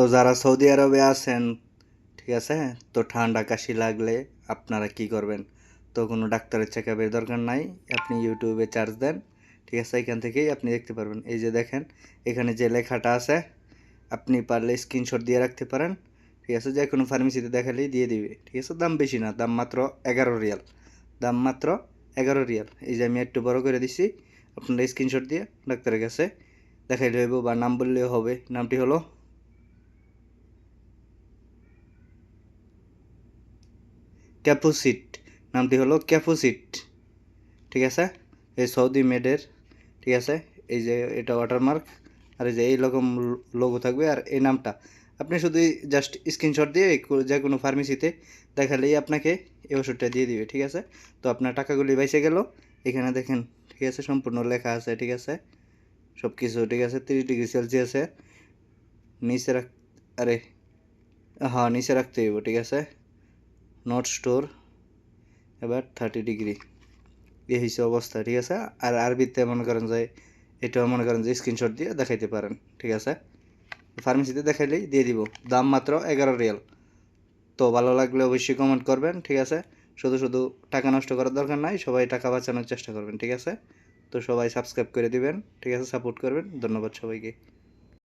তো যারা সৌদি আরবে আছেন, ঠিক আছে? তো ঠান্ডা কাশি লাগলে আপনারা কি করবেন? তো কোনো ডাক্তারের চেক আপের দরকার নাই, আপনি ইউটিউবে চার্জ দেন, ঠিক আছে? এখান থেকেই আপনি দেখতে পারবেন। এই যে দেখেন, এখানে যে লেখাটা আছে, আপনি পারলে স্ক্রিনশট দিয়ে রাখতে পারেন, ঠিক আছে? যে কোনো ফার্মেসিতে দেখালেই দিয়ে দিবে, ঠিক আছে? দাম বেশি না, দাম মাত্র এগারো রিয়াল, দাম মাত্র এগারো রিয়াল। এই যে আমি একটু বড় করে দিছি, আপনারা স্ক্রিনশট দিয়ে ডাক্তারের কাছে দেখাইলে হইব বা নাম বললেও হবে। নামটি হলো ক্যাপুসিট, নামটি হলো ক্যাপুসিট। ঠিক আছে? এই সৌদি মেডের, ঠিক আছে? এই যে এটা ওয়াটারমার্ক আর এই যে এই রকম লোগো থাকবে, আর এই নামটা। আপনি শুধু জাস্ট স্ক্রিনশট দিয়ে যে কোনো ফার্মেসিতে দেখালেই আপনাকে এই ওষুধটা দিয়ে দিবে, ঠিক আছে? তো আপনার টাকাগুলি বাইসে গেল। এখানে দেখেন, ঠিক আছে? সম্পূর্ণ লেখা আছে, ঠিক আছে? সব কিছু ঠিক আছে? তিরিশ ডিগ্রি সেলসিয়াসে। নিচে রাখ আরে হ্যাঁ নিচে রাখতে হইব, ঠিক আছে? নট স্টোর এবার থার্টি ডিগ্রি এই হয়েছে অবস্থা, ঠিক আছে? আর আরবিতে মনে করেন যে, এটাও মনে করেন যে স্ক্রিনশট দিয়ে দেখাইতে পারেন, ঠিক আছে? ফার্মেসিতে দেখাইলেই দিয়ে দিব। দাম মাত্র এগারো রিয়াল। তো ভালো লাগলে অবশ্যই কমেন্ট করবেন, ঠিক আছে? শুধু শুধু টাকা নষ্ট করার দরকার নাই, সবাই টাকা বাঁচানোর চেষ্টা করবেন, ঠিক আছে? তো সবাই সাবস্ক্রাইব করে দিবেন, ঠিক আছে? সাপোর্ট করবেন। ধন্যবাদ সবাইকে।